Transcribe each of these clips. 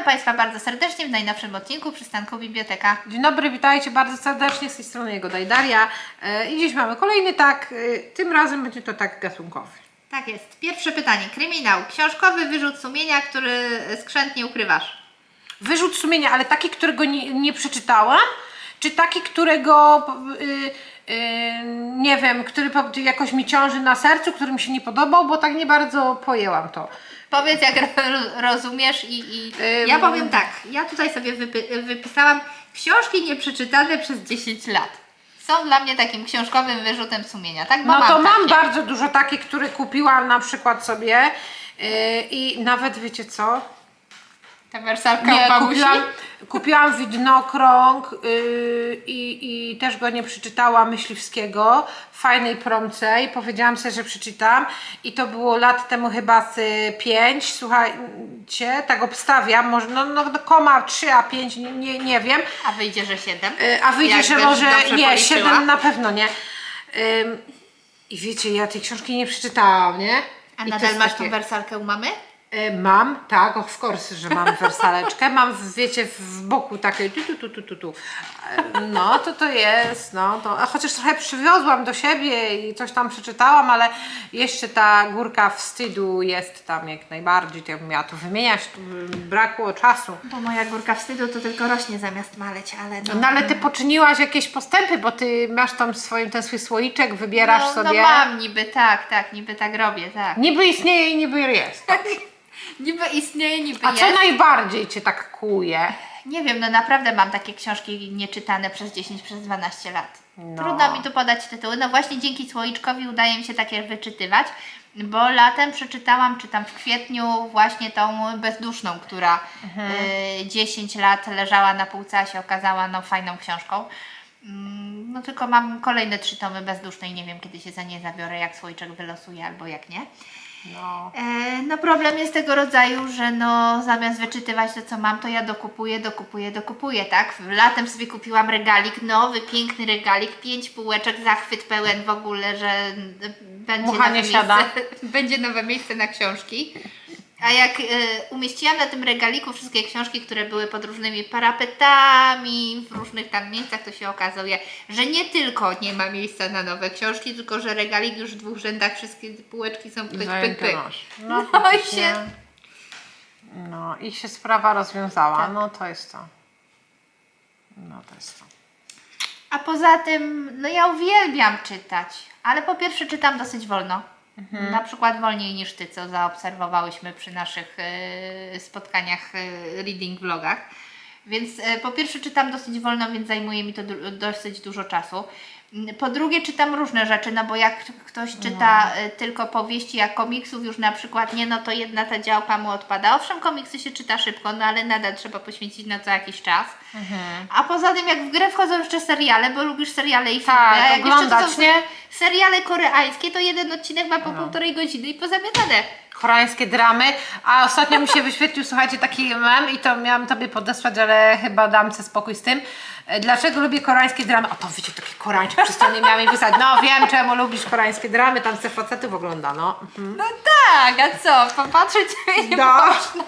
witamy Państwa bardzo serdecznie w najnowszym odcinku Przystanku Biblioteka. Dzień dobry, witajcie bardzo serdecznie z tej strony jego Dajdaria. E, I dziś mamy kolejny tak, e, tym razem będzie to tak gatunkowy. Tak jest. Pierwsze pytanie. Kryminał. Książkowy wyrzut sumienia, który skrzętnie ukrywasz. Wyrzut sumienia, ale taki, którego nie, nie przeczytałam, czy taki, którego y, y, nie wiem, który jakoś mi ciąży na sercu, który mi się nie podobał, bo tak nie bardzo pojęłam to. Powiedz, jak ro- rozumiesz i, i... Ja powiem tak. Ja tutaj sobie wypy- wypisałam książki nieprzeczytane przez 10 lat. Są dla mnie takim książkowym wyrzutem sumienia, tak? Bo No to mam takie. bardzo dużo takie, które kupiłam na przykład sobie y, i nawet wiecie co? Ta wersalka u Nie, babusi? kupiłam, kupiłam widnokrąg yy, i, i też go nie przeczytałam Myśliwskiego w fajnej promce i powiedziałam sobie, że przeczytam i to było lat temu chyba z 5, słuchajcie, tak obstawiam, może no, no no, koma 3 a 5, nie, nie, wiem, A wyjdzie, że 7? Yy, a wyjdzie, że Jakbyś może nie, policzyła. 7 na pewno nie. Ym, I wiecie, ja tej książki nie przeczytałam, nie? A I nadal masz takie- tą wersalkę u mamy? E, Mam, tak, of course, że mam wersaleczkę. Mam, w- wiecie, w boku takie tu, tu, tu, tu, tu, tu. E, No, to to jest, no, to, a chociaż trochę przywiozłam do siebie i coś tam przeczytałam, ale jeszcze ta górka wstydu jest tam jak najbardziej, to ja bym miała to wymieniać, tu brakło czasu. Bo moja górka wstydu to tylko rośnie zamiast maleć, ale no... No ale ty poczyniłaś jakieś postępy, bo ty masz tam swoim, ten swój słoiczek, wybierasz no, sobie. No mam niby, tak, tak, niby tak robię, tak. Niby istnieje i niby jest. Niby istnieje, niby A jest. co najbardziej cię tak kłuje? Nie wiem, no naprawdę mam takie książki nieczytane przez 10, przez 12 lat. No. Trudno mi tu podać tytuły. No właśnie dzięki Słoiczkowi udaje mi się takie wyczytywać, bo latem przeczytałam, czy tam w kwietniu właśnie tą bezduszną, która y, 10 lat leżała na półce, a się okazała no fajną książką. Mm, No tylko mam kolejne trzy tomy bezdusznej, nie wiem kiedy się za nie zabiorę, jak Słoiczek wylosuje albo jak nie. No. E, No problem jest tego rodzaju, że no zamiast wyczytywać to co mam, to ja dokupuję, dokupuję, dokupuję, tak? Latem sobie kupiłam regalik, nowy, piękny regalik, pięć półeczek, zachwyt pełen w ogóle, że będzie nowe, siada. miejsce, będzie nowe miejsce na książki. A jak e, umieściłam na tym regaliku wszystkie książki, które były pod różnymi parapetami, w różnych tam miejscach, to się okazuje, że nie tylko nie ma miejsca na nowe książki, tylko że regalik już w dwóch rzędach, wszystkie półeczki są pyk, pyk, pyk. masz. No, No i faktycznie. się- No i się sprawa rozwiązała. Tak. No to jest to. No to jest to. A poza tym, no ja uwielbiam czytać, ale po pierwsze czytam dosyć wolno. Mhm. Na przykład wolniej niż ty, co zaobserwowałyśmy przy naszych e, spotkaniach, e, reading vlogach. Więc e, po pierwsze czytam dosyć wolno, więc zajmuje mi to dosyć dużo czasu. Po drugie czytam różne rzeczy, no bo jak ktoś czyta e, tylko powieści, a komiksów już na przykład nie, no to jedna ta działka mu odpada. Owszem, komiksy się czyta szybko, no ale nadal trzeba poświęcić na to jakiś czas. A poza tym, jak w grę wchodzą jeszcze seriale, bo lubisz seriale i filmy, Tak, a jak jeszcze to oglądać, są nie? seriale koreańskie, to jeden odcinek ma No. po półtorej godziny i pozamiatane. Koreańskie dramy, a ostatnio mi się wyświetlił, słuchajcie, taki mem i to miałam tobie podesłać, ale chyba dam sobie spokój z tym. Dlaczego lubię koreańskie dramy? O, to wiecie, takie koreańskie przystojnie miałam jej wysłać. No wiem, czemu lubisz koreańskie dramy, tam se facetów ogląda, no. Mhm. No tak, a co? Popatrzeć sobie nie No. można.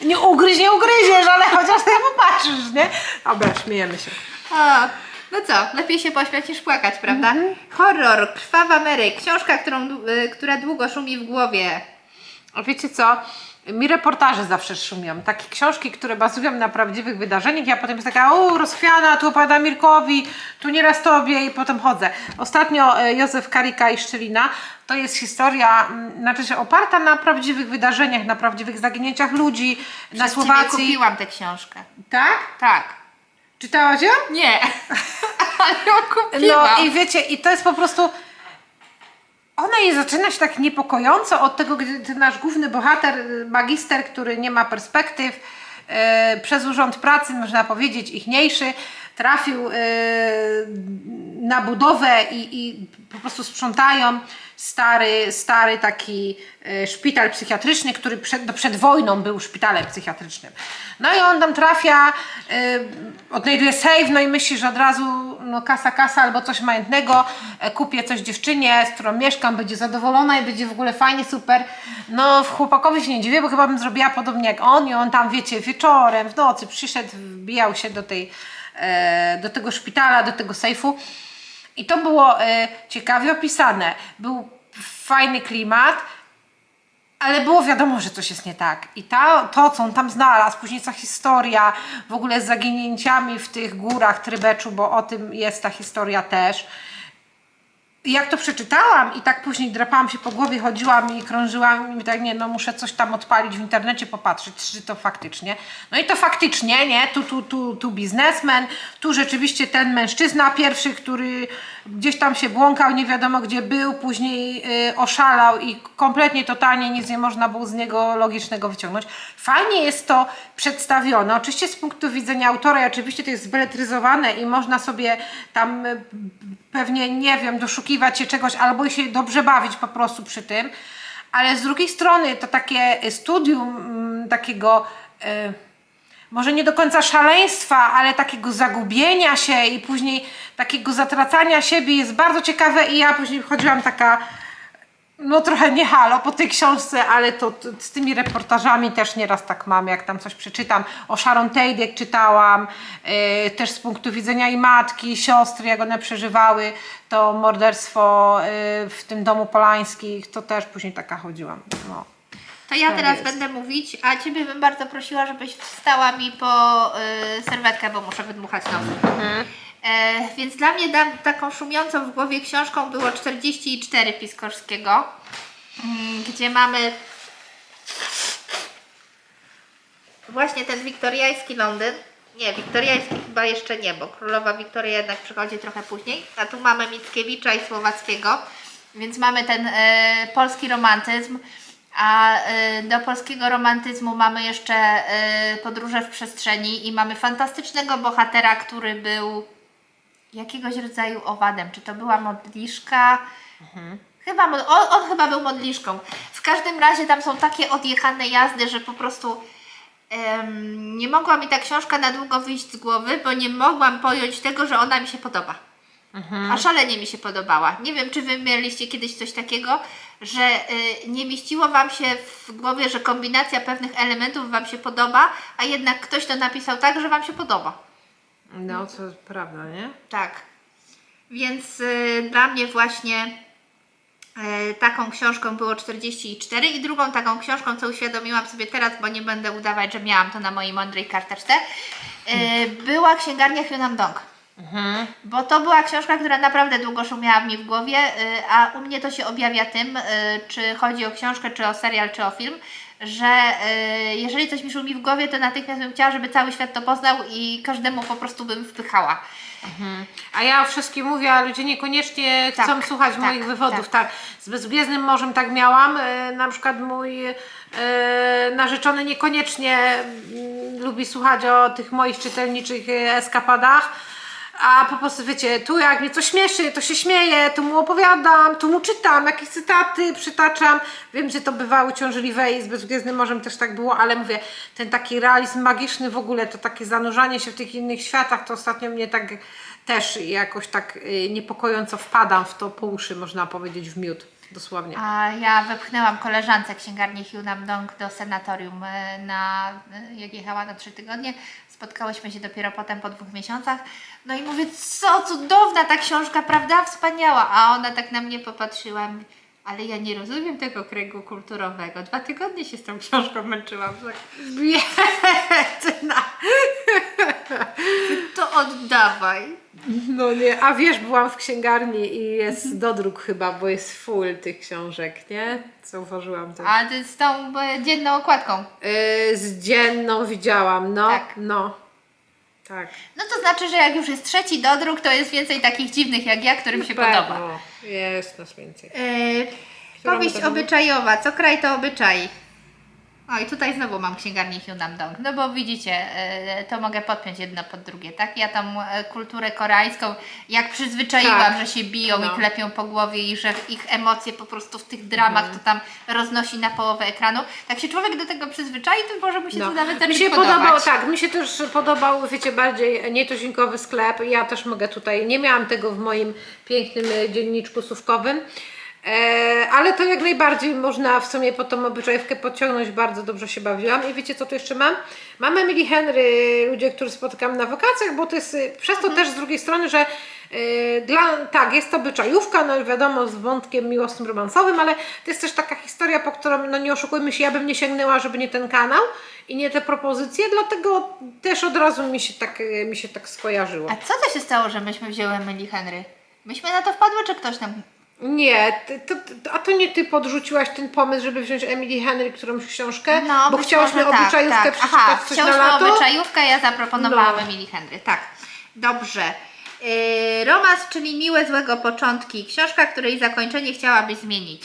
Nie ugryź, nie ugryziesz, ale chociaż sobie popatrzysz, nie? Dobra, śmiejemy się. A, no co, lepiej się pośmiać niż płakać, prawda? Horror, Krwawa Mary, książka, którą, y, która długo szumi w głowie. Wiecie co? Mi reportaże zawsze szumią. Takie książki, które bazują na prawdziwych wydarzeniach. Ja potem jest taka, o, rozchwiana, tu opowiada Mirkowi, tu nieraz tobie i potem chodzę. Ostatnio e, Józef Karika i Szczelina to jest historia, znaczy się oparta na prawdziwych wydarzeniach, na prawdziwych zaginięciach ludzi na Przez ciebie Słowacji. kupiłam tę książkę. Tak? Tak. Czytałaś ją? Nie, ale ją kupiłam. No i wiecie, i to jest po prostu. Ona jej zaczyna się tak niepokojąco od tego, gdy nasz główny bohater, y, magister, który nie ma perspektyw, e, przez urząd pracy, można powiedzieć, ichniejszy, trafił e, na budowę i, i po prostu sprzątają stary, stary taki e, szpital psychiatryczny, który przed, no przed wojną był szpitalem psychiatrycznym. No i on tam trafia, e, odnajduje save, no i myśli, że od razu no kasa, kasa albo coś majątnego, e, kupię coś dziewczynie, z którą mieszkam, będzie zadowolona i będzie w ogóle fajnie, super. No chłopakowi się nie dziwię, bo chyba bym zrobiła podobnie jak on i on tam, wiecie, wieczorem, w nocy przyszedł, wbijał się do tej, do tego szpitala, do tego sejfu i to było e, ciekawie opisane. Był fajny klimat, ale było wiadomo, że coś jest nie tak. I ta, to, co on tam znalazł, później ta historia w ogóle z zaginięciami w tych górach Trybeczu, bo o tym jest ta historia też. Jak to przeczytałam i tak później drapałam się po głowie, chodziłam i krążyłam i tak, nie, no muszę coś tam odpalić w internecie, popatrzeć, czy to faktycznie. No i to faktycznie, nie, tu, tu, tu, tu biznesmen, tu rzeczywiście ten mężczyzna pierwszy, który gdzieś tam się błąkał, nie wiadomo gdzie był, później y, oszalał i kompletnie, totalnie nic nie można było z niego logicznego wyciągnąć. Fajnie jest to przedstawione, oczywiście z punktu widzenia autora, i oczywiście to jest zbeletryzowane i można sobie tam y, pewnie, nie wiem, doszukiwać się czegoś albo się dobrze bawić po prostu przy tym, ale z drugiej strony to takie studium mm, takiego y, może nie do końca szaleństwa, ale takiego zagubienia się i później takiego zatracania siebie jest bardzo ciekawe i ja później chodziłam taka no trochę nie halo po tej książce, ale to, to z tymi reportażami też nieraz tak mam, jak tam coś przeczytam. O Sharon Tate jak czytałam, yy, też z punktu widzenia i matki, i siostry, jak one przeżywały to morderstwo yy, w tym domu Polańskich, to też później taka chodziłam. No. To ja Tak teraz jest. będę mówić, a Ciebie bym bardzo prosiła, żebyś wstała mi po y, serwetkę, bo muszę wydmuchać nos. E, więc dla mnie da, taką szumiącą w głowie książką było 44 Piskorskiego, mm, gdzie mamy właśnie ten wiktoriański Londyn. Nie, wiktoriański chyba jeszcze nie, bo królowa Wiktoria jednak przychodzi trochę później. A tu mamy Mickiewicza i Słowackiego, więc mamy ten e, polski romantyzm. A e, do polskiego romantyzmu mamy jeszcze e, podróże w przestrzeni i mamy fantastycznego bohatera, który był jakiegoś rodzaju owadem. Czy to była modliszka? Chyba, mo- on, on chyba był modliszką. W każdym razie tam są takie odjechane jazdy, że po prostu em, nie mogła mi ta książka na długo wyjść z głowy, bo nie mogłam pojąć tego, że ona mi się podoba. A szalenie mi się podobała. Nie wiem, czy Wy mieliście kiedyś coś takiego, że y, nie mieściło Wam się w głowie, że kombinacja pewnych elementów Wam się podoba, a jednak ktoś to napisał tak, że Wam się podoba. No, to prawda, nie? Tak. Więc y, dla mnie właśnie y, taką książką było 44 i drugą taką książką, co uświadomiłam sobie teraz, bo nie będę udawać, że miałam to na mojej mądrej karteczce, y, była księgarnia Hyunam Dong. Bo to była książka, która naprawdę długo szumiała mi w głowie, y, a u mnie to się objawia tym, y, czy chodzi o książkę, czy o serial, czy o film, że y, jeżeli coś mi szumi w głowie, to natychmiast bym chciała, żeby cały świat to poznał i każdemu po prostu bym wpychała. A ja o wszystkim mówię, a ludzie niekoniecznie Tak, chcą słuchać tak, moich wywodów. tak. Tak. Z Bezgwiezdnym Morzem tak miałam. E, na przykład mój e, narzeczony niekoniecznie mm, lubi słuchać o tych moich czytelniczych eskapadach. A po prostu wiecie, tu jak mnie coś śmieszy, to się śmieję, tu mu opowiadam, tu mu czytam, jakieś cytaty przytaczam. Wiem, że to bywa uciążliwe i z Bezgwiezdnym Morzem też tak było, ale mówię, ten taki realizm magiczny w ogóle, to takie zanurzanie się w tych innych światach, to ostatnio mnie tak też jakoś tak y, niepokojąco wpadam w to po uszy, można powiedzieć, w miód, dosłownie. A ja wepchnęłam koleżance księgarni Hyunam Dong do sanatorium, e, na, e, jak jechała na trzy tygodnie. Spotkałyśmy się dopiero potem po dwóch miesiącach. No i mówię, co cudowna ta książka, prawda? Wspaniała. A ona tak na mnie popatrzyła. Ale ja nie rozumiem tego kręgu kulturowego. Dwa tygodnie się z tą książką męczyłam. Tak, Biedna! To oddawaj. No nie, a wiesz, byłam w księgarni i jest dodruk chyba, bo jest full tych książek, nie? Zauważyłam to. A ty z tą e, dzienną okładką. Y, z dzienną widziałam, no, Tak. no. Tak. No to znaczy, że jak już jest trzeci dodruk, to jest więcej takich dziwnych jak ja, którym się podoba. Pewno. Jest nas więcej. Yy, Którą powieść obyczajowa. Co kraj to obyczaj. O i tutaj znowu mam księgarnię Hyundam Dong. No bo widzicie, e, to mogę podpiąć jedno pod drugie, tak? Ja tą e, kulturę koreańską, jak przyzwyczaiłam, Tak. że się biją No. i klepią po głowie i że ich emocje po prostu w tych dramach Mhm. to tam roznosi na połowę ekranu. Tak się człowiek do tego przyzwyczai, to może mu się No. to nawet Mi się podobać. podobał, tak, mi się też podobał, wiecie, bardziej nietuzinkowy sklep. Ja też mogę tutaj, nie miałam tego w moim pięknym e, dzienniczku słówkowym. E, ale to jak najbardziej można w sumie po tą obyczajówkę podciągnąć, bardzo dobrze się bawiłam. I wiecie co tu jeszcze mam? Mamy Emily Henry, ludzie, których spotykam na wakacjach, bo to jest y, przez to też z drugiej strony, że y, dla, tak, jest to obyczajówka, no wiadomo, z wątkiem miłosnym, romansowym, ale to jest też taka historia, po którą, no nie oszukujmy się, ja bym nie sięgnęła, żeby nie ten kanał i nie te propozycje, dlatego też od razu mi się tak, y, mi się tak skojarzyło. A co to się stało, że myśmy wzięły Emily Henry? Myśmy na to wpadły, czy ktoś nam... Nie, to, to, a to nie ty podrzuciłaś ten pomysł, żeby wziąć Emily Henry którąś książkę? No, bo chciałyśmy może obyczajówkę tak, tak. przeczytać Aha, coś na lato? obyczajówkę, ja zaproponowałam No. Emily Henry. Tak, dobrze. Yy, romans, czyli miłe złego początki. Książka, której zakończenie chciałabyś zmienić.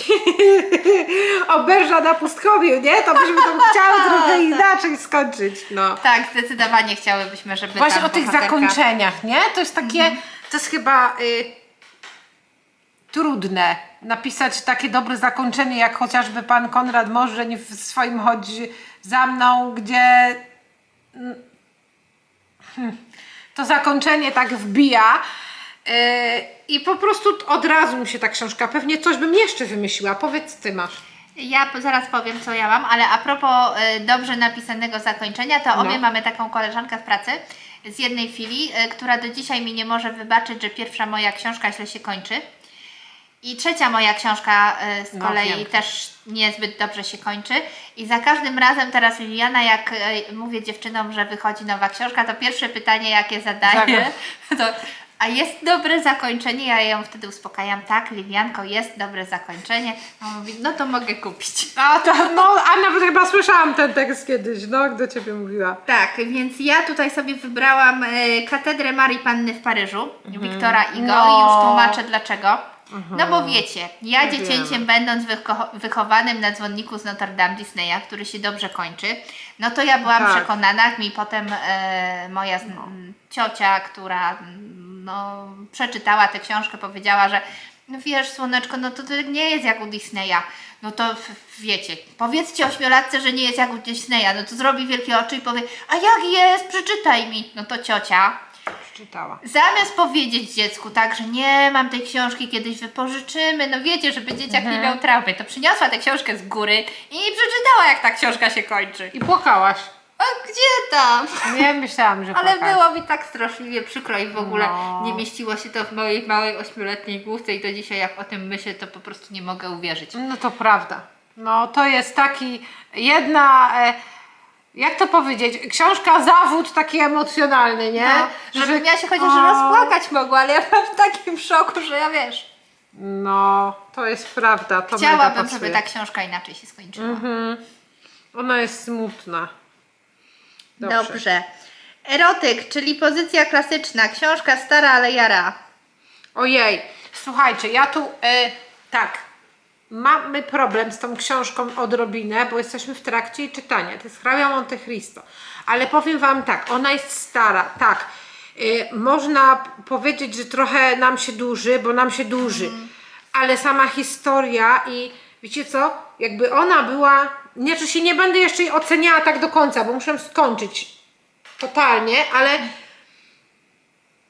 Oberża na pustkowiu, nie? To byśmy tam chciały trochę inaczej skończyć. No. Tak, zdecydowanie chciałybyśmy, żeby Właśnie o tych bohaterka- zakończeniach, nie? To jest takie, to jest chyba y, trudne napisać takie dobre zakończenie, jak chociażby pan Konrad Morzeń w swoim Chodź za mną, gdzie mm, hmm, to zakończenie tak wbija. y, I po prostu od razu mi się ta książka, pewnie coś bym jeszcze wymyśliła. Powiedz ty masz. Ja zaraz powiem, co ja mam, ale a propos y, dobrze napisanego zakończenia, to obie No. mamy taką koleżankę w pracy z jednej chwili, y, która do dzisiaj mi nie może wybaczyć, że pierwsza moja książka źle się kończy. I trzecia moja książka y, z No, kolei też niezbyt dobrze się kończy. I za każdym razem teraz Liliana, jak y, mówię dziewczynom, że wychodzi nowa książka, to pierwsze pytanie, jakie zadaję, to a jest dobre zakończenie? Ja ją wtedy uspokajam, tak, Lilianko, jest dobre zakończenie. A on mówi, no to mogę kupić. A, to, no, a nawet chyba słyszałam ten tekst kiedyś, no, do ciebie mówiła. Tak, więc ja tutaj sobie wybrałam e, katedrę Marii Panny w Paryżu, Wiktora Igo No. i już tłumaczę dlaczego. No bo wiecie, ja Wiem. dziecięciem będąc wyko- wychowanym na dzwonniku z Notre Dame Disneya, który się dobrze kończy, no to ja byłam Tak. przekonana, jak mi potem e, moja z- m, ciocia, która m, no, przeczytała tę książkę, powiedziała, że no wiesz słoneczko, no to, to nie jest jak u Disneya. No to w- wiecie, powiedzcie ośmiolatce, że nie jest jak u Disneya, no to zrobi wielkie oczy i powie, a jak jest, przeczytaj mi. No to ciocia, Czytała. Zamiast powiedzieć dziecku tak, że nie mam tej książki, kiedyś wypożyczymy, no wiecie, żeby dzieciak Mhm. nie miał traumy, to przyniosła tę książkę z góry i przeczytała, jak ta książka się kończy. I płakałaś. A gdzie tam? Nie myślałam, że Ale płakałaś. było mi tak straszliwie przykro i w ogóle No. nie mieściło się to w mojej małej ośmioletniej główce i do dzisiaj jak o tym myślę, to po prostu nie mogę uwierzyć. No to prawda. No to jest taki jedna, e, jak to powiedzieć, książka zawód taki emocjonalny, nie? No, żebym ja się chociaż O. rozpłakać mogła, ale ja byłam w takim szoku, że ja wiesz. No, to jest prawda. To Chciałabym, żeby ta książka inaczej się skończyła. Mhm. Ona jest smutna. Dobrze. Dobrze. Erotyk, czyli pozycja klasyczna, książka stara, ale jara. Ojej, słuchajcie, ja tu e, tak. Mamy problem z tą książką odrobinę, bo jesteśmy w trakcie jej czytania. To jest hrabia Monte Cristo. Ale powiem Wam tak, ona jest stara, tak. E, można powiedzieć, że trochę nam się dłuży, bo nam się dłuży. Ale sama historia i wiecie co? Jakby ona była. Nie, że się nie będę jeszcze jej oceniała tak do końca, bo muszę skończyć totalnie, ale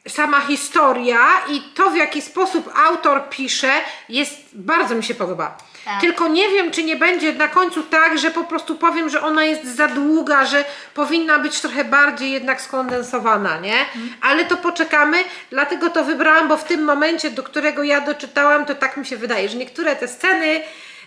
sama historia i to, w jaki sposób autor pisze, jest bardzo mi się podoba. Tak. Tylko nie wiem, czy nie będzie na końcu tak, że po prostu powiem, że ona jest za długa, że powinna być trochę bardziej jednak skondensowana, nie? Ale to poczekamy, dlatego to wybrałam, bo w tym momencie, do którego ja doczytałam, to tak mi się wydaje, że niektóre te sceny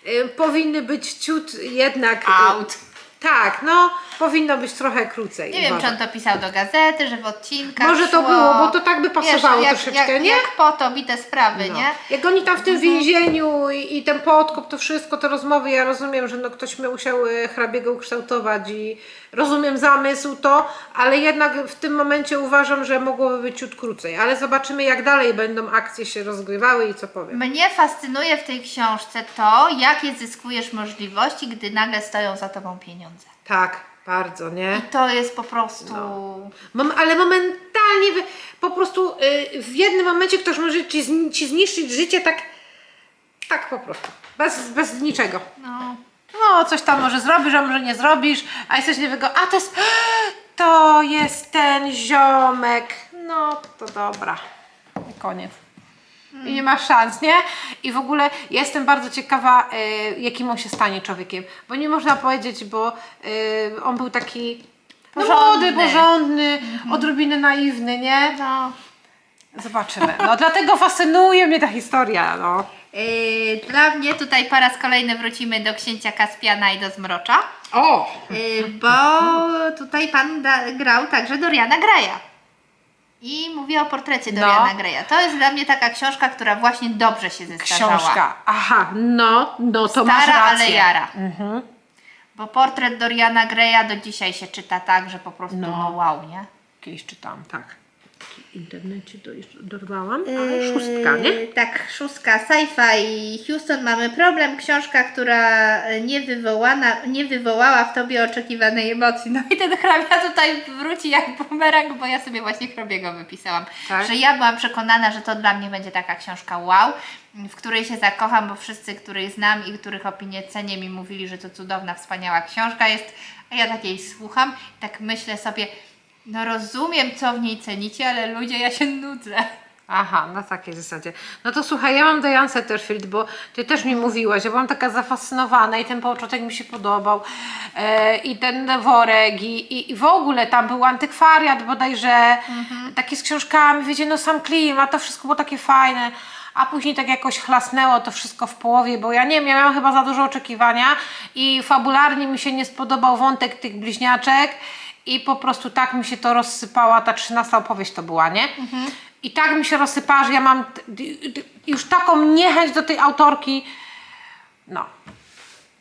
y, powinny być ciut jednak... y, Out. Tak, no, powinno być trochę krócej. Nie wiem, czy uważam. on to pisał do gazety, że w odcinkach Może to szło. było, bo to tak by pasowało Wiesz, jak, troszeczkę, jak, nie? Jak po to bite sprawy, No. nie? Jak oni tam w tym więzieniu i, i ten podkop, to wszystko, te rozmowy, ja rozumiem, że no ktoś musiał e, hrabiego ukształtować i rozumiem zamysł to, ale jednak w tym momencie uważam, że mogłoby być ciut krócej. Ale zobaczymy jak dalej będą akcje się rozgrywały i co powiem. Mnie fascynuje w tej książce to, jakie zyskujesz możliwości, gdy nagle stoją za tobą pieniądze. Tak, bardzo, nie? I to jest po prostu. Mom, ale momentalnie wy- po prostu y, w jednym momencie ktoś może ci, zni- ci zniszczyć życie tak, tak po prostu. Bez, bez niczego. No. No, coś tam może zrobisz, a może nie zrobisz, a jesteś niewygodny. A to jest. To jest ten ziomek. No, to dobra. I koniec. I nie ma szans, nie? I w ogóle jestem bardzo ciekawa, y, jakim on się stanie człowiekiem. Bo nie można powiedzieć, bo y, on był taki no, Porządny. młody, porządny, odrobinę naiwny, nie? no. Zobaczymy. No dlatego fascynuje mnie ta historia, no. Yy, dla mnie tutaj po raz kolejny wrócimy do księcia Kaspiana i do Zmrocza, O! yy, bo tutaj pan da, grał także Doriana Greya. I mówię o portrecie No. Doriana Greya. To jest dla mnie taka książka, która właśnie dobrze się zestarzała. Książka. Aha, no, no to masz Stara, rację. ale jara. Mhm. Bo portret Doriana Greya do dzisiaj się czyta tak, że po prostu No. no, wow, nie? Kiedyś czytałam, tak. W internecie to jeszcze dorwałam, ale szóstka, nie? Yy, Tak, szóstka sci-fi Houston mamy problem. Książka, która nie, wywołana, nie wywołała w tobie oczekiwanej emocji. No i ten hrabia tutaj wróci jak bumerang, bo ja sobie właśnie hrabiego wypisałam. Tak? Że ja byłam przekonana, że to dla mnie będzie taka książka wow, w której się zakocham, bo wszyscy, których znam i których opinie cenię mi mówili, że to cudowna, wspaniała książka jest, a ja takiej słucham i tak myślę sobie, no rozumiem, co w niej cenicie, ale ludzie, ja się nudzę. Aha, na takiej zasadzie. No to słuchaj, ja mam Diane Setterfield, bo ty też mi mówiłaś, ja byłam taka zafascynowana i ten początek mi się podobał e, i ten worek i, i, i w ogóle tam był antykwariat bodajże, taki z książkami, wiecie, no sam klimat, to wszystko było takie fajne. A później tak jakoś chlasnęło to wszystko w połowie, bo ja nie wiem, ja miałam chyba za dużo oczekiwania i fabularnie mi się nie spodobał wątek tych bliźniaczek i po prostu tak mi się to rozsypała, ta trzynasta opowieść to była, nie? I tak mi się rozsypała, że ja mam już taką niechęć do tej autorki. No.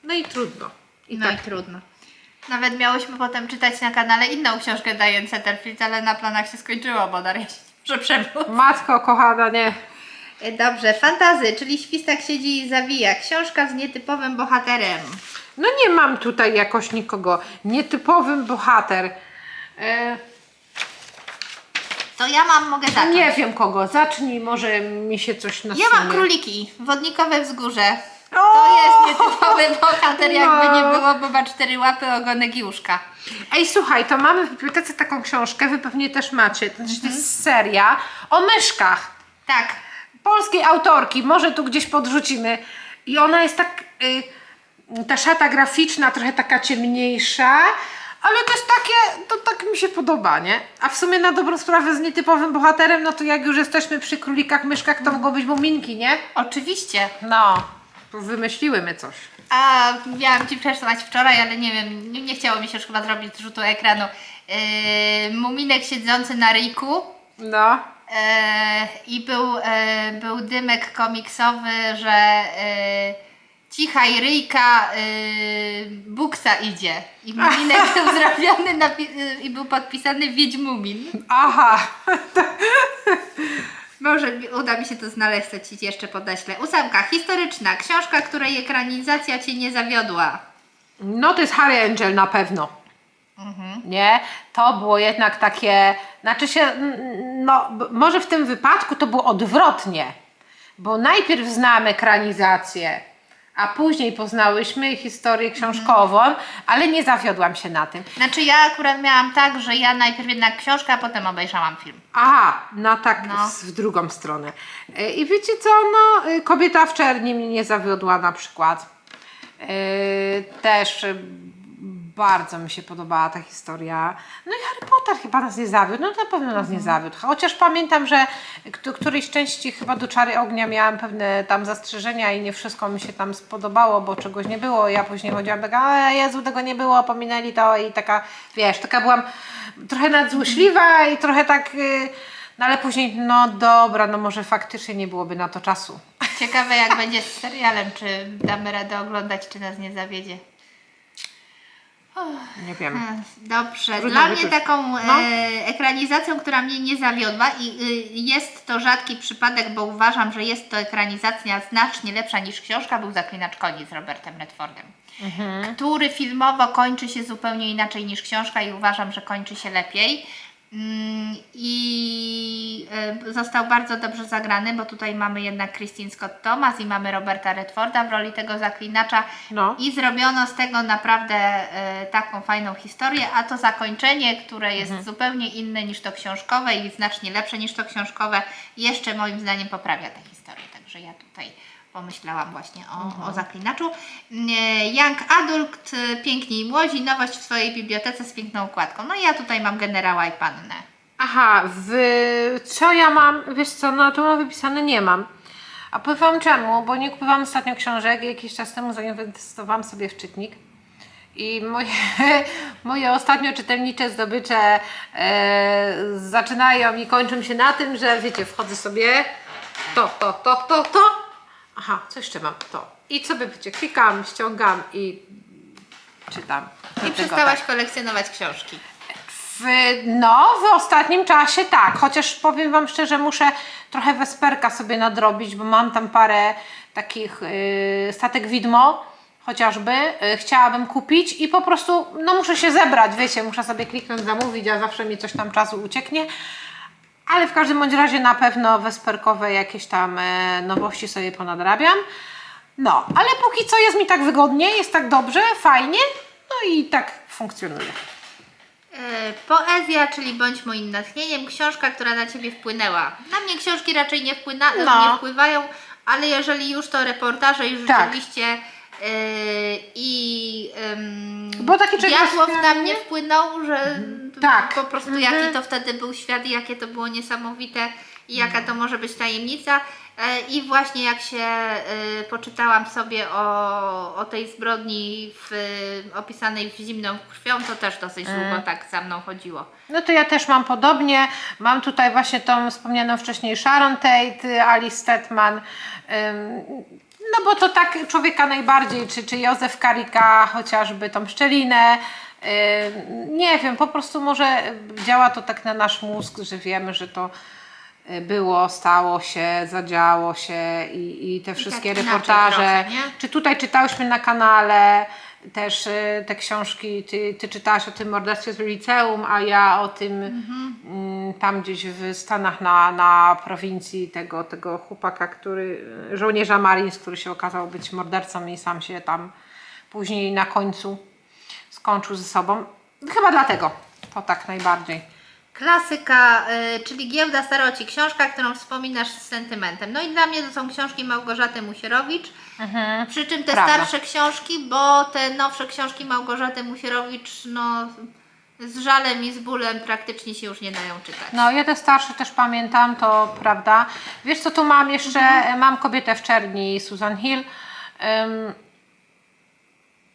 No i trudno. I No tak. i trudno. Nawet miałyśmy potem czytać na kanale inną książkę Diane Setterfield, ale na planach się skończyło, bo Daria się że przebył. Matko kochana, nie. Dobrze, fantazy, czyli świstak siedzi i zawija. Książka z nietypowym bohaterem. No nie mam tutaj jakoś nikogo. Nietypowym bohater. E, To ja mam, mogę zacząć. nie wiem kogo. Zacznij, może mi się coś nasunie. Ja mam króliki, wodnikowe wzgórze. To jest nietypowy bohater, jakby No. nie było, bo ma cztery łapy, ogonek i uszka. Ej, słuchaj, to mamy w bibliotece taką książkę, wy pewnie też macie. To znaczy, to jest seria o myszkach. Tak, polskiej autorki, może tu gdzieś podrzucimy. I ona jest tak, y, ta szata graficzna trochę taka ciemniejsza, ale to jest takie, to tak mi się podoba, nie? A w sumie na dobrą sprawę z nietypowym bohaterem, no to jak już jesteśmy przy królikach, myszkach, to mogą być muminki, nie? oczywiście. No, wymyśliły my coś. A miałam Ci przesłać wczoraj, ale nie wiem, nie, nie chciało mi się już chyba zrobić rzutu ekranu. Yy, muminek siedzący na ryjku. No. E, I był, e, był dymek komiksowy, że e, cicha i ryjka e, Buksa idzie. I muminek był zrobiony napi- e, i był podpisany Wiedźmumin. Aha. Może mi- uda mi się to znaleźć, to Ci jeszcze podeślę. Ósemka, historyczna. Książka, której ekranizacja Cię nie zawiodła. No to jest Harry Angel na pewno. Nie? To było jednak takie, znaczy się, no b- może w tym wypadku to było odwrotnie, bo najpierw znamy ekranizację, a później poznałyśmy historię książkową, ale nie zawiodłam się na tym. Znaczy ja akurat miałam tak, że ja najpierw jednak książkę, a potem obejrzałam film. Aha, no tak No. w- w drugą stronę. E, I wiecie co, no y, kobieta w czerni mnie nie zawiodła na przykład. E, Też y, bardzo mi się podobała ta historia. No i Harry Potter chyba nas nie zawiódł, no na pewno nas nie zawiódł. Chociaż pamiętam, że którejś części chyba do Czary Ognia miałam pewne tam zastrzeżenia i nie wszystko mi się tam spodobało, bo czegoś nie było. Ja później chodziłam taka, a Jezu, tego nie było, pominęli to i taka, wiesz, taka byłam trochę nadzłośliwa i trochę tak... y, No ale później, no dobra, no może faktycznie nie byłoby na to czasu. Ciekawe jak będzie z serialem, czy damy radę oglądać, czy nas nie zawiedzie. Nie wiem. E, Dobrze. Trudno Dla mnie wyczuć. taką No. e, ekranizacją, która mnie nie zawiodła i y, jest to rzadki przypadek, bo uważam, że jest to ekranizacja znacznie lepsza niż książka, był Zaklinacz Koni z Robertem Redfordem. Mhm. Który filmowo kończy się zupełnie inaczej niż książka i uważam, że kończy się lepiej. I y, został bardzo dobrze zagrany, bo tutaj mamy jednak Christine Scott Thomas i mamy Roberta Redforda w roli tego zaklinacza. No. I zrobiono z tego naprawdę e, taką fajną historię, a to zakończenie, które jest Mhm. zupełnie inne niż to książkowe i znacznie lepsze niż to książkowe, jeszcze moim zdaniem poprawia tę historię. Także ja tutaj pomyślałam właśnie o, Mhm. o zaklinaczu. E, Young Adult, e, Piękni i Młodzi, nowość w swojej bibliotece z piękną układką. No i ja tutaj mam generała i pannę. Aha, w, co ja mam? Wiesz co, no to mam wypisane nie mam. A powiem czemu, bo nie kupowałam ostatnio książek jakiś czas temu zainwestowałam sobie w czytnik. I moje, moje ostatnio czytelnicze zdobycze e, zaczynają i kończą się na tym, że wiecie, wchodzę sobie to, to, to, to, to. Aha, co jeszcze mam? To. I sobie wiecie, klikam, ściągam i czytam. I Dlatego przestałaś tak. kolekcjonować książki. W, no, w ostatnim czasie tak, chociaż powiem Wam szczerze, muszę trochę Wesperka sobie nadrobić, bo mam tam parę takich yy, statek widmo chociażby, yy, chciałabym kupić i po prostu, no muszę się zebrać, wiecie, muszę sobie kliknąć zamówić, a zawsze mi coś tam czasu ucieknie. Ale w każdym bądź razie na pewno wesperkowe jakieś tam e, nowości sobie ponadrabiam. No, ale póki co jest mi tak wygodnie, jest tak dobrze, fajnie, no i tak funkcjonuje. E, Poezja, czyli bądź moim natchnieniem, książka, która na Ciebie wpłynęła. Na mnie książki raczej nie, wpłyna, No. nie wpływają, ale jeżeli już to reportaże już Tak. rzeczywiście e, i um, Bo taki człowiek Diatłow jest- na mnie wpłynął, że Tak. po prostu Mhm. jaki to wtedy był świat i jakie to było niesamowite i jaka to może być tajemnica. E, I właśnie jak się e, poczytałam sobie o, o tej zbrodni w, opisanej w zimną krwią, to też dosyć długo tak za mną chodziło. No to ja też mam podobnie. Mam tutaj właśnie tą wspomnianą wcześniej Sharon Tate, Alice Stetman. No bo to tak człowieka najbardziej, czy, czy Józef Karika, chociażby tą szczelinę. Ym, Nie wiem, po prostu może działa to tak na nasz mózg, że wiemy, że to y, było, stało się, zadziało się i, i te wszystkie inaczej reportaże. trochę? Czy tutaj czytałyśmy na kanale też y, te książki, ty, ty czytałaś o tym morderstwie z liceum, a ja o tym mm, tam gdzieś w Stanach na, na prowincji tego, tego chłopaka, który, y, żołnierza Marines, który się okazał być mordercą i sam się tam później na końcu skończył ze sobą. Chyba dlatego to tak najbardziej. Klasyka, y, czyli Giełda Staroci, książka, którą wspominasz z sentymentem. No i dla mnie to są książki Małgorzaty Musierowicz. Przy czym te Prawda. starsze książki, bo te nowsze książki Małgorzaty Musierowicz, no z żalem i z bólem praktycznie się już nie dają czytać. No, ja te starsze też pamiętam, to prawda. Wiesz co tu mam jeszcze? Mam kobietę w czerni, Susan Hill. Ym,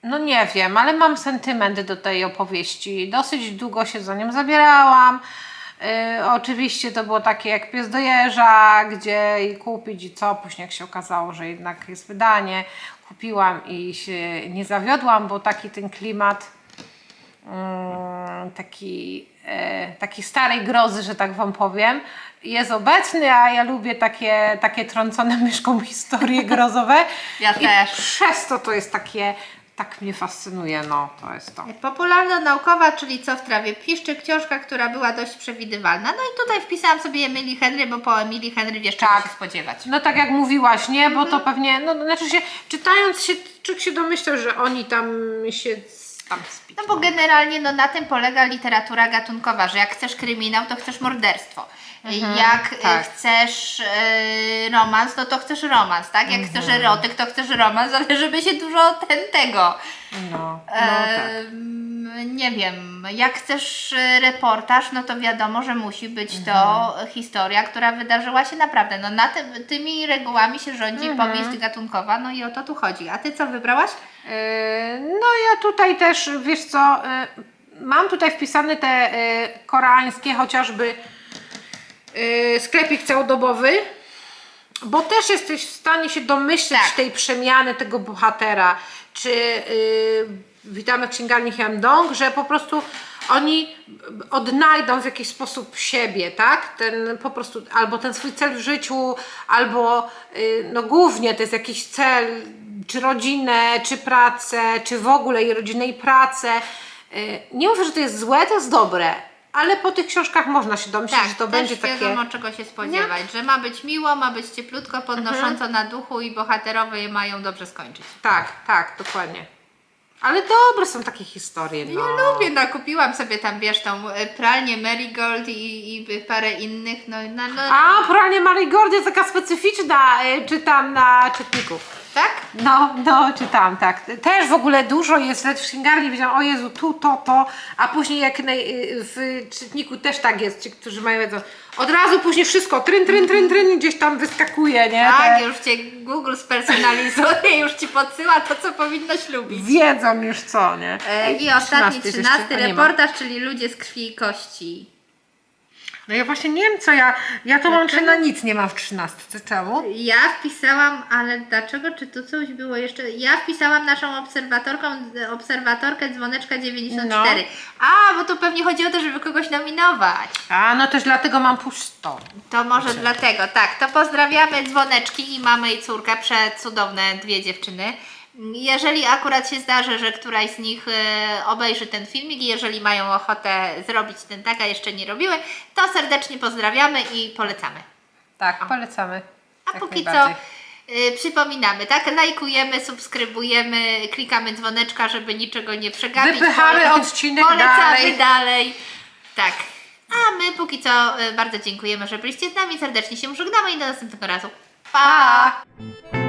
no nie wiem, ale mam sentyment do tej opowieści. Dosyć długo się za nią zabierałam. Yy, oczywiście to było takie jak pies do jeża, gdzie i kupić i co. Później jak się okazało, że jednak jest wydanie, kupiłam i się nie zawiodłam, bo taki ten klimat mm, taki, e, taki starej grozy, że tak Wam powiem, jest obecny, a ja lubię takie, takie trącone myszką historie grozowe. Ja I też. przez to to jest takie, tak mnie fascynuje, no to jest to. Popularno-naukowa, czyli Co w trawie piszczy, książka, która była dość przewidywalna. No i tutaj wpisałam sobie Emily Henry, bo po Emily Henry wiesz czego Tak. się spodziewać. No tak jak mówiłaś, nie? Bo Mhm. to pewnie, no znaczy się, czytając się, człowiek się domyślał, że oni tam się tam. No bo generalnie no, na tym polega literatura gatunkowa, że jak chcesz kryminał, to chcesz morderstwo. Jak e, tak. chcesz e, romans, no to chcesz romans, tak? Jak chcesz erotyk, to chcesz romans, ale żeby się dużo ten tego. No, no tak. Nie wiem, jak chcesz e, reportaż, no to wiadomo, że musi być to historia, która wydarzyła się naprawdę. No na tym, tymi regułami się rządzi powieść gatunkowa, no i o to tu chodzi. A ty co wybrałaś? Yy, No ja tutaj też, wiesz co, yy, mam tutaj wpisane te yy, koreańskie chociażby sklepik całodobowy, bo też jesteś w stanie się domyśleć Tak. tej przemiany tego bohatera, czy yy, witamy księgarni Hyundong, że po prostu oni odnajdą w jakiś sposób siebie, tak? Ten po prostu, albo ten swój cel w życiu, albo y, no głównie to jest jakiś cel, czy rodzinę, czy pracę, czy w ogóle i rodzinę i pracę. Y, Nie mówię, że to jest złe, to jest dobre, ale po tych książkach można się domyślić, że to Tak, też będzie takie... wiadomo czego się spodziewać, że ma być miło, ma być cieplutko, podnosząco Mhm. na duchu i bohaterowie mają dobrze skończyć. Tak, tak, dokładnie. Ale dobre są takie historie, no. Ja lubię, no kupiłam sobie tam, wiesz, tą e, pralnię Marigold i, i parę innych, no, no, no A, pralnia Marigold jest taka specyficzna, y, czytam na czytniku. Tak? No, no, czytam, tak. Też w ogóle dużo jest, nawet w księgarni wiedziałam, o Jezu, tu, to, to, a później jak naj, y, w czytniku też tak jest, ci, którzy mają wiedzą, od razu później wszystko, tryn, tryn, tryn, tryn, gdzieś tam wyskakuje, nie? Tak, Te- już Cię Google spersonalizuje, już Ci podsyła to, co powinnaś lubić. Wiedzą już co, nie? E, I ostatni, 13 trzynasty reportaż, czyli ludzie z krwi i kości. No ja właśnie nie wiem co ja, ja to mam, czy na nic nie mam w trzynastce, czemu? Ja wpisałam, ale dlaczego, czy tu coś było jeszcze? Ja wpisałam naszą obserwatorką, obserwatorkę dzwoneczka 94. A, bo tu pewnie chodzi o to, żeby kogoś nominować. A, no też dlatego mam pusto. To może dlatego, tak. To pozdrawiamy dzwoneczki i mamy i córkę, przecudowne dwie dziewczyny. Jeżeli akurat się zdarzy, że któraś z nich e, obejrzy ten filmik i jeżeli mają ochotę zrobić ten tak, a jeszcze nie robiły, to serdecznie pozdrawiamy i polecamy. Tak, polecamy. A póki co y, przypominamy, tak? Lajkujemy, subskrybujemy, klikamy dzwoneczka, żeby niczego nie przegapić. Wypychamy Pole- odcinek Polecamy dalej. dalej. Tak. A my póki co y, bardzo dziękujemy, że byliście z nami. Serdecznie się żegnamy i do następnego razu. pa. Pa!